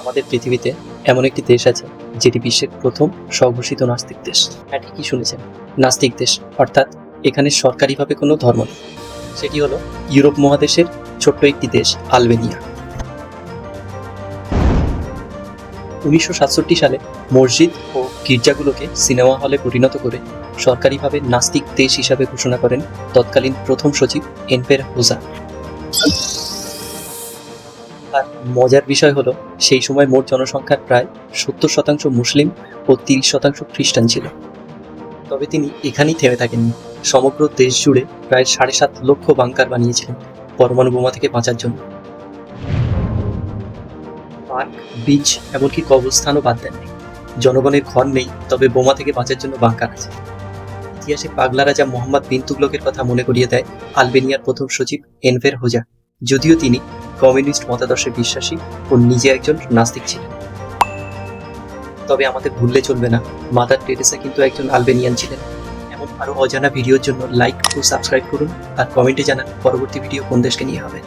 আমাদের পৃথিবীতে এমন একটি দেশ আছে, যেটি বিশ্বের প্রথম স্বঘোষিত নাস্তিক দেশ। হ্যাঁ ঠিকই শুনেছেন। নাস্তিক দেশ, অর্থাৎ এখানে সরকারিভাবে কোনো ধর্ম নেই। সেটি হলো ইউরোপ মহাদেশের ছোট্ট একটি দেশ, আলবেনিয়া। উনিশশো সাতষট্টি সালে মসজিদ ও গির্জাগুলোকে সিনেমা হলে পরিণত করে সরকারিভাবে নাস্তিক দেশ হিসাবে ঘোষণা করেন তৎকালীন প্রথম সচিব এনফের হোজা আর মজার বিষয় হলো, সেই সময় মোট জনসংখ্যার প্রায় সত্তর শতাংশ মুসলিম ও তিরিশ শতাংশ খ্রিস্টান ছিল। তবে তিনি এখানেই থেমে থাকেননি। সমগ্র দেশ জুড়ে প্রায় সাড়ে সাত লক্ষ বাংকার বানিয়েছিলেন পরমাণু বোমা থেকে বাঁচার জন্য। পার্ক, বিচ, এমনকি কবরস্থানও বাদ দেননি। জনগণের ঘর নেই, তবে বোমা থেকে বাঁচার জন্য বাংকার আছে। ইতিহাসে পাগলা রাজা মোহাম্মদ বিন তুগলকের কথা মনে করিয়ে দেয়, আলবেনিয়ার প্রথম সচিব এনভের হোজা। যদিও তিনি কমিউনিস্ট মতাদর্শে বিশ্বাসী ও নিজে একজন নাস্তিক ছিলেন। তবে আমাদের ভুললে চলবে না। মাদার টেরেসা কিন্তু একজন আলবেনিয়ান ছিলেন। এমন আরও অজানা ভিডিওর জন্য লাইক ও সাবস্ক্রাইব করুন আর কমেন্টে জানান পরবর্তী ভিডিও কোন দেশকে নিয়ে হবে।